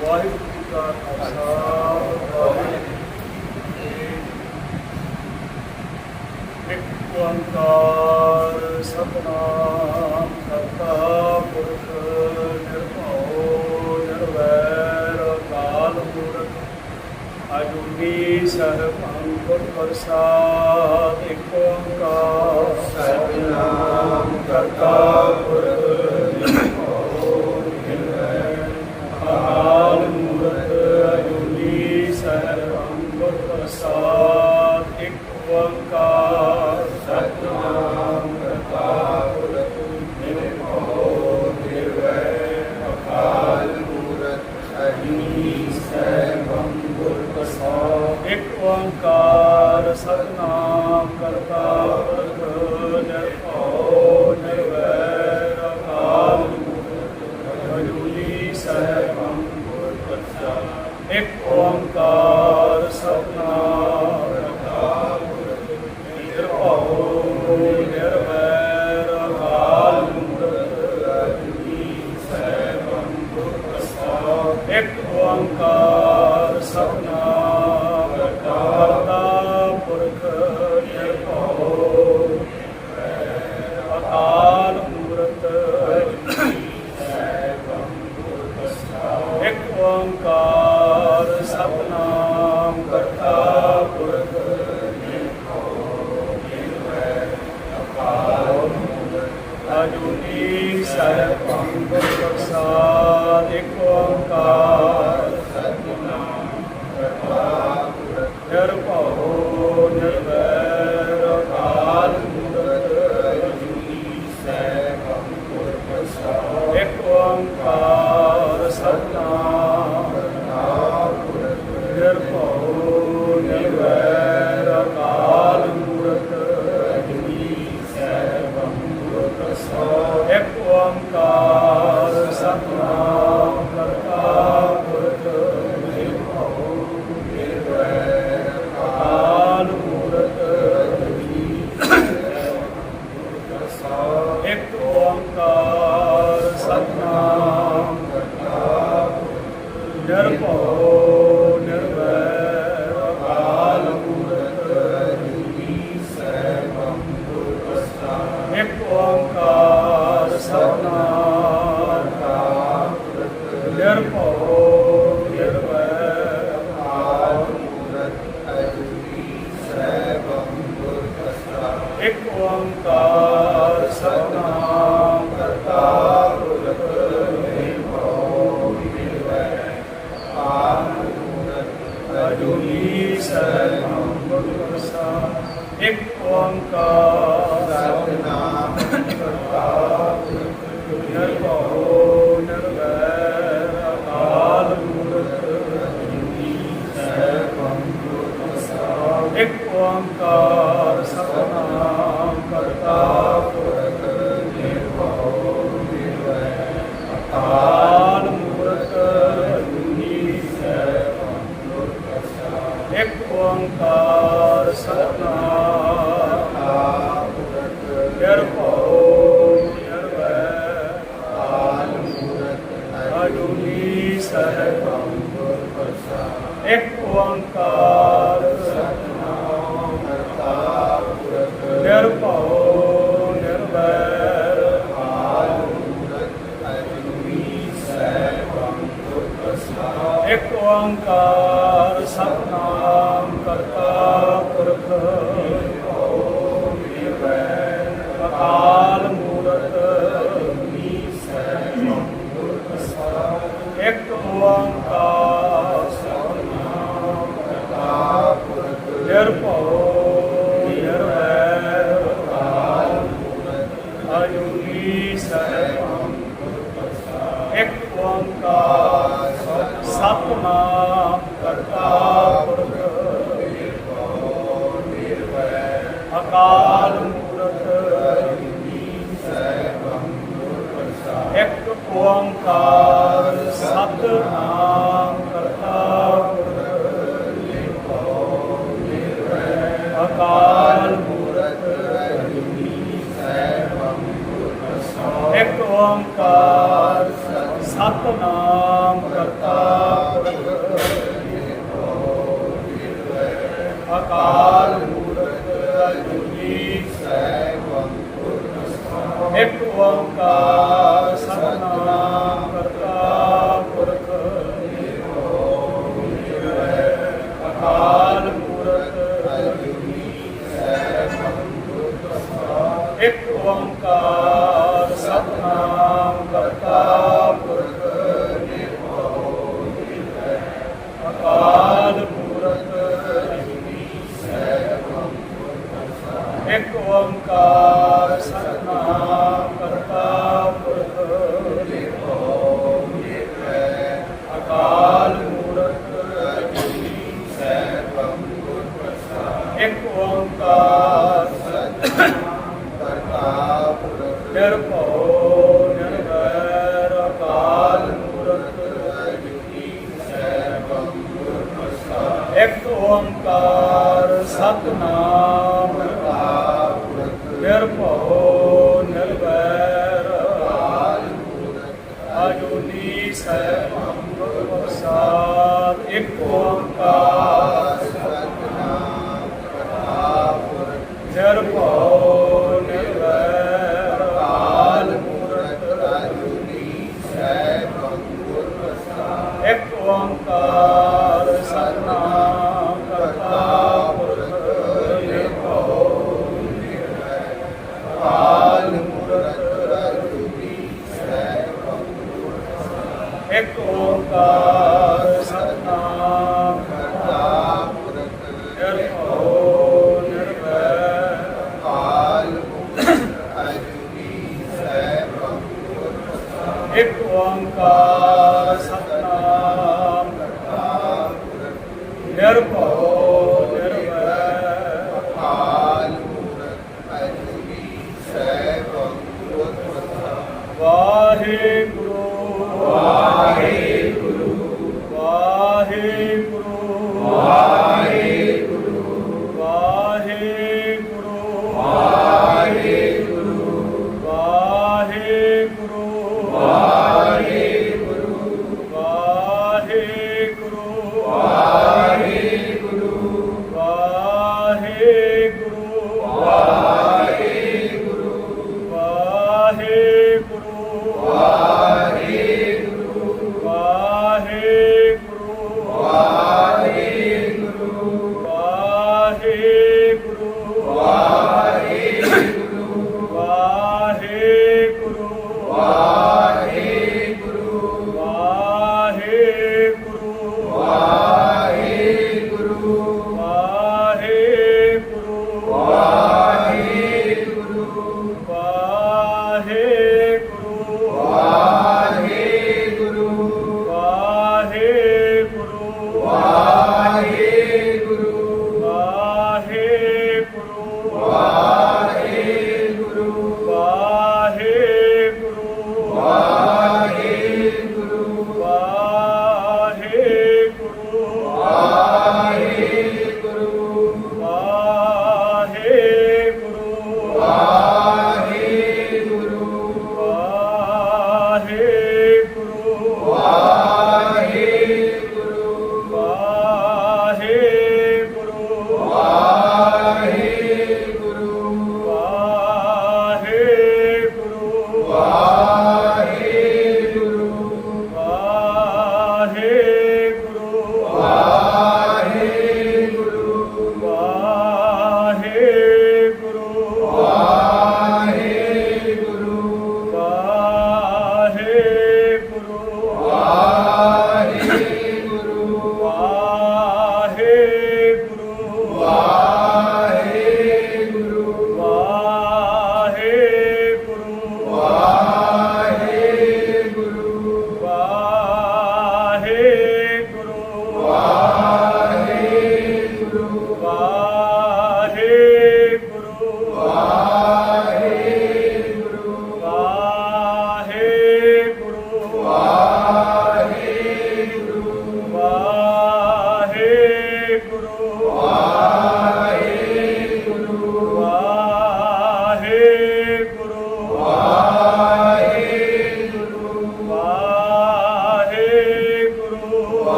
ਵਾਹਿਗੁਰੂ ਜੀ ਕਾ ਖਾਲਸਾ ਵਾਹਿਗੁਰੂ ਇੱਕ ਓੰਕਾਰ ਸਤਨਾਮ ਕਰਤਾ ਪੁਰਖ ਨਿਰਭਉ ਨਿਰਵੈਰ ਅਕਾਲ ਮੂਰਤ ਅਜੂਨੀ ਸਰਬ ਅੰਕੁਰ ਪ੍ਰਸਾਦ ਇੱਕ ਓੰਕਾਰ ਸਤਨਾਮ ਕਰਤਾ ਪੁਰਖ। ਅਕਾਲ ਮੂਰਤ ਅਜੂਨੀ ਸਰਵੰਗ ਪ੍ਰਸਾਦ ਸਾਹਿਬ ਜੀ ਪ੍ਰਸਾਦ ਇੱਕ ਇੱਕ ਓੰਕਾਰ ਸਤਨਾਮ ਇੱਕ ਓੰਕਾਰ ਸਤਨਾਮ ਕਰਤਾ ਪੁਰਖ। ਅਕਾਲ ਮੂਰਤ ਅਜੂਨੀ ਸੈਭੰ ਇੱਕ ਓੰਕਾਰ ਸਤਨਾਮ। ਓੰਕਾਰ ਸਤਨਾਮ ਕਰਤਾ ਪੁਰਖ ਅਕਾਲ ਮੂਰਤ ਸੈਭੰ ਗੁਰ ਪ੍ਰਸਾਦ ਇੱਕ ਓੰਕਾਰ ਕਰਤਾ ਪੁਰਖ ਨਿਰਭਉ ਨਿਰਵੈਰ ਅਕਾਲ ਮੂਰਤ ਸੈਭੰ ਗੁਰ ਪ੍ਰਸਾਦ ਇੱਕ ਓੰਕਾਰ ਸਤਨਾਮ ਸਹਿ ਭੰਗ ਇੱਕ ਓੰਕਾਰ।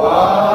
Pai.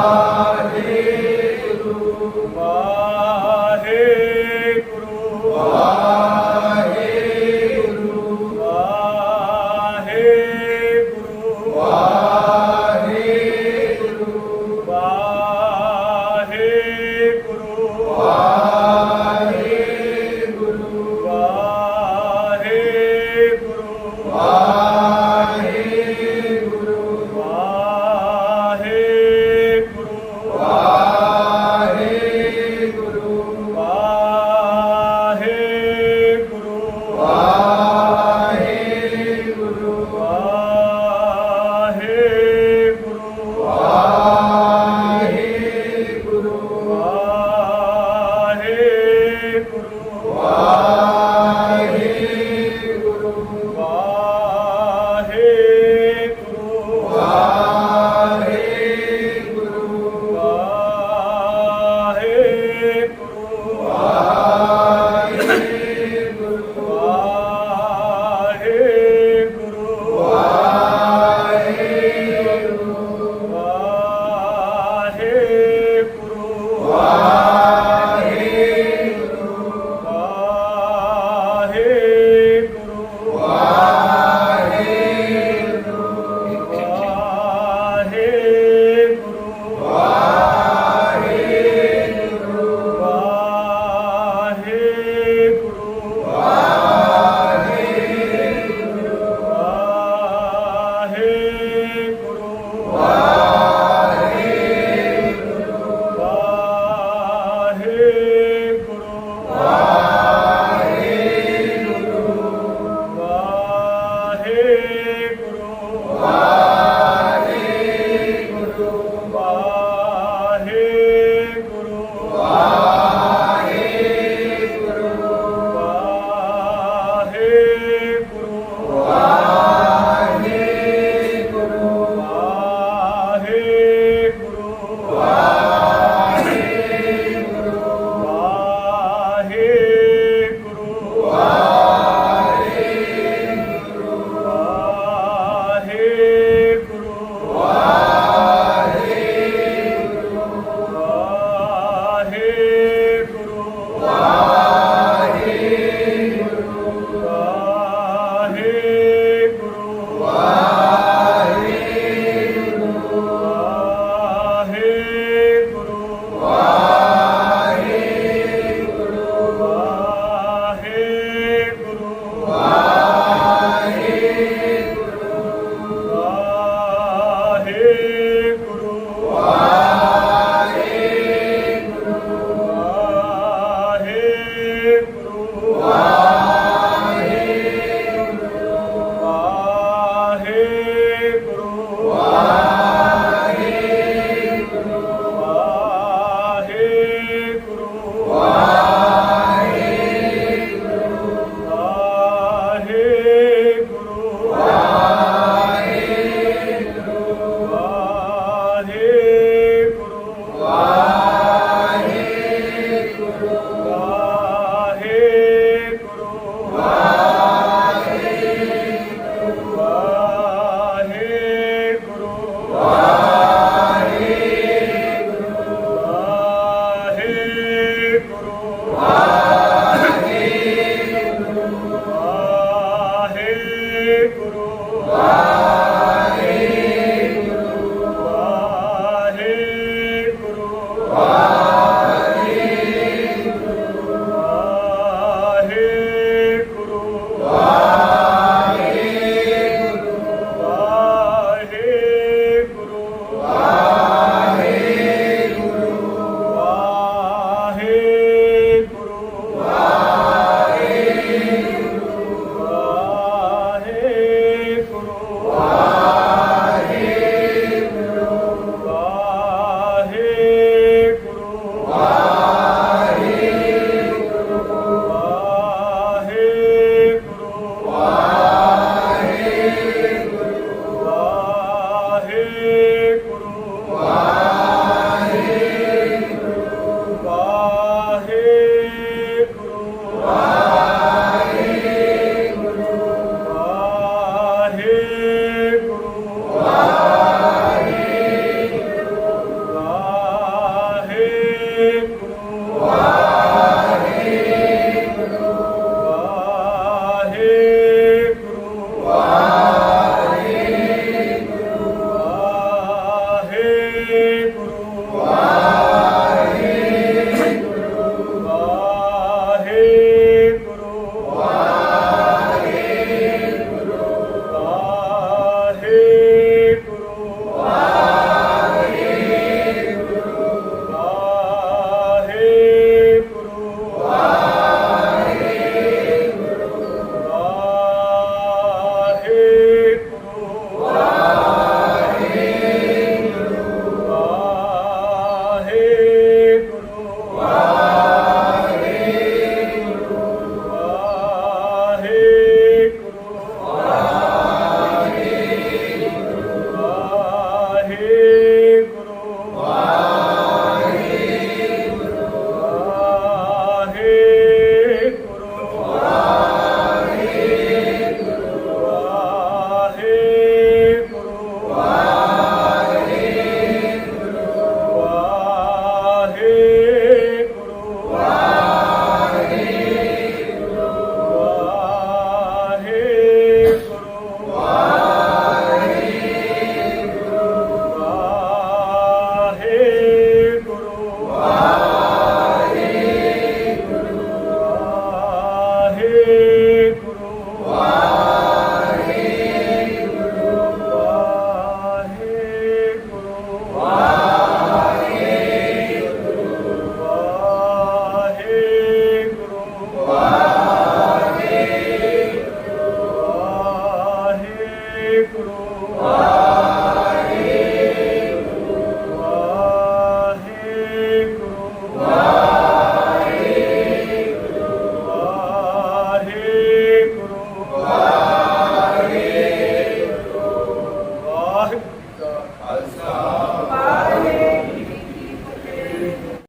Wow.